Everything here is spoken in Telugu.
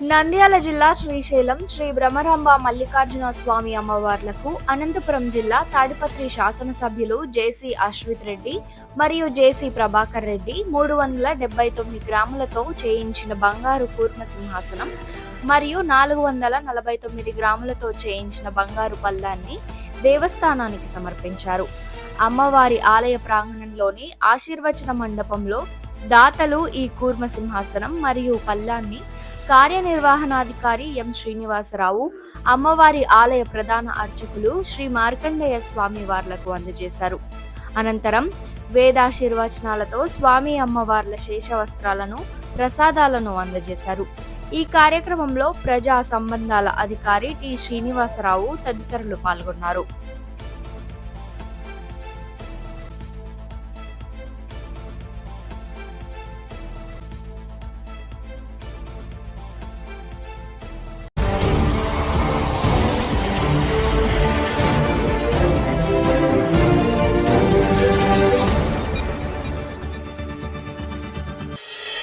నంద్యాల జిల్లా శ్రీశైలం శ్రీ బ్రహ్మరంభ మల్లికార్జున స్వామి అమ్మవార్లకు అనంతపురం జిల్లా తాడిపత్రి శాసనసభ్యులు జేసీ అశ్విత్ రెడ్డి మరియు జేసీ ప్రభాకర్ రెడ్డి మూడు వందల డెబ్బై తొమ్మిది గ్రాములతో చేయించిన బంగారు కూర్మ సింహాసనం మరియు నాలుగు వందల నలభై తొమ్మిది గ్రాములతో చేయించిన బంగారు పల్లాన్ని దేవస్థానానికి సమర్పించారు. అమ్మవారి ఆలయ ప్రాంగణంలోని ఆశీర్వచన మండపంలో దాతలు ఈ కూర్మ సింహాసనం మరియు పల్లాన్ని కార్యనిర్వహణాధికారి ఎం శ్రీనివాసరావు అమ్మవారి ఆలయ ప్రధాన అర్చకులు శ్రీ మార్కండేయ స్వామి వార్లకు అందజేశారు. అనంతరం వేదాశీర్వచనాలతో స్వామి అమ్మవార్ల శేషవస్త్రాలను ప్రసాదాలను అందజేశారు. ఈ కార్యక్రమంలో ప్రజా సంబంధాల అధికారి టి శ్రీనివాసరావు తదితరులు పాల్గొన్నారు.